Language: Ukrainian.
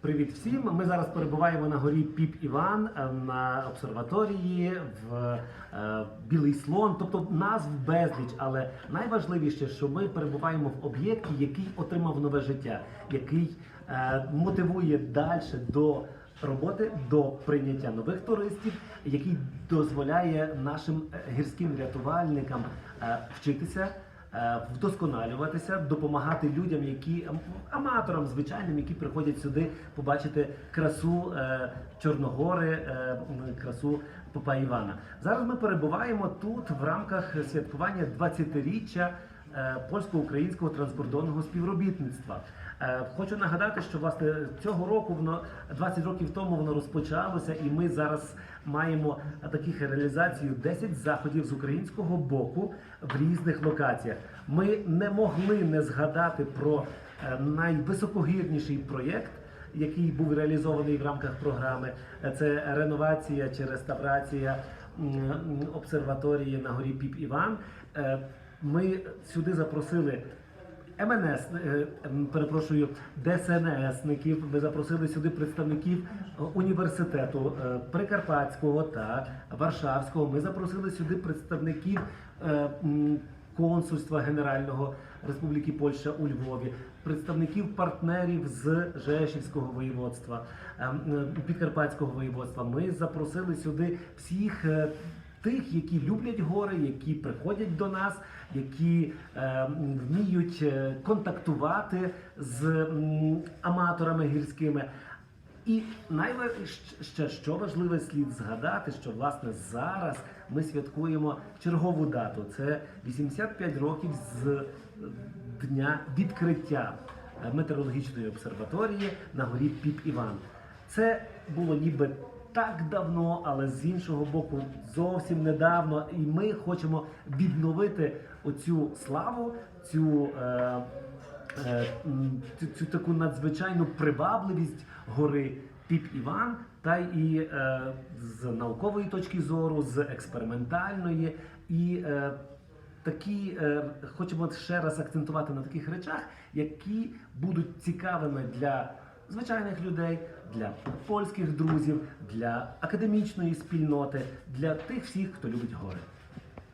Привіт всім! Ми зараз перебуваємо на горі Піп Іван е, на обсерваторії в е, Білий Слон. Тобто назв безліч, але найважливіше, що ми перебуваємо в об'єкті, який отримав нове життя, який е, мотивує далі до роботи, до прийняття нових туристів, який дозволяє нашим гірським рятувальникам вчитися. Е, Вдосконалюватися, допомагати людям, які аматорам звичайним, які приходять сюди побачити красу е, Чорногори, е, красу Попа Івана. Зараз ми перебуваємо тут в рамках святкування 20-річчя е, польсько-українського транскордонного співробітництва. Е, Хочу нагадати, що власне цього року воно 20 років тому воно розпочалося, і ми зараз маємо таких реалізацію 10 заходів з українського боку в різних локаціях. Ми не могли не згадати про е, найвисокогірніший проєкт. Який був реалізований в рамках програми, Е, це реновація чи реставрація обсерваторії на горі Піп Іван. Ми сюди запросили МНС, е, перепрошую, ДСНСників. Ми запросили сюди представників е, університету е, Прикарпатського та Варшавського. Ми запросили сюди представників консульства Генерального Республіки Польща у Львові, представників партнерів з Жешівського воєводства, е, Підкарпатського воєводства. Ми запросили сюди всіх. Е, Тих, які люблять гори, які приходять до нас, які е, вміють е, контактувати з м, аматорами гірськими. І найважче, що важливе слід згадати, що власне зараз ми святкуємо чергову дату. Це 85 років з дня відкриття е, метеорологічної обсерваторії на горі Піп Іван. Це було ніби так давно, але з іншого боку, зовсім недавно. І ми хочемо відновити оцю славу, цю. Е, е, цю, цю таку надзвичайну привабливість гори Піп Іван, та і е, з наукової точки зору, з експериментальної, і е, такі е, хочемо ще раз акцентувати на таких речах, які будуть цікавими для звичайних людей, для польських друзів, для академічної спільноти, для тих всіх, хто любить гори.